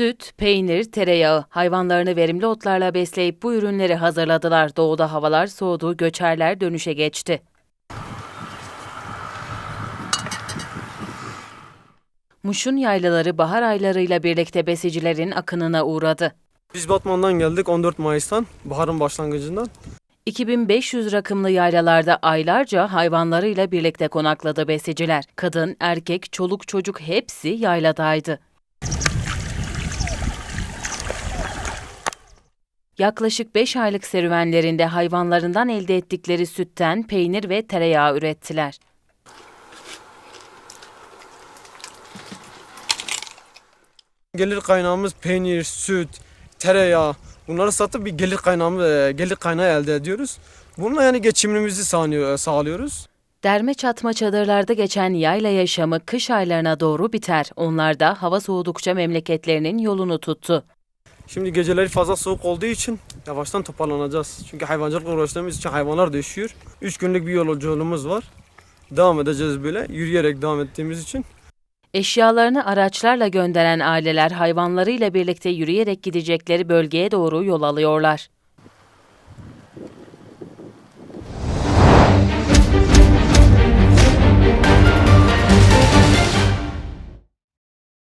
Süt, peynir, tereyağı, hayvanlarını verimli otlarla besleyip bu ürünleri hazırladılar. Doğuda havalar soğudu, göçerler dönüşe geçti. Muş'un yaylaları bahar aylarıyla birlikte besicilerin akınına uğradı. Biz Batman'dan geldik 14 Mayıs'tan, baharın başlangıcından. 2500 rakımlı yaylalarda aylarca hayvanlarıyla birlikte konakladı besiciler. Kadın, erkek, çoluk çocuk hepsi yayladaydı. Yaklaşık 5 aylık serüvenlerinde hayvanlarından elde ettikleri sütten peynir ve tereyağı ürettiler. Gelir kaynağımız peynir, süt, tereyağı. Bunları satıp bir gelir kaynağımı, e, gelir kaynağı elde ediyoruz. Bununla yani geçimimizi sağlıyor- sağlıyoruz. Derme çatma çadırlarda geçen yayla yaşamı kış aylarına doğru biter. Onlar da hava soğudukça memleketlerinin yolunu tuttu. Şimdi geceleri fazla soğuk olduğu için yavaştan toparlanacağız. Çünkü hayvancılıkla uğraştığımız için hayvanlar da üşüyor. 3 günlük bir yolculuğumuz var. Devam edeceğiz böyle yürüyerek devam ettiğimiz için. Eşyalarını araçlarla gönderen aileler hayvanlarıyla birlikte yürüyerek gidecekleri bölgeye doğru yol alıyorlar.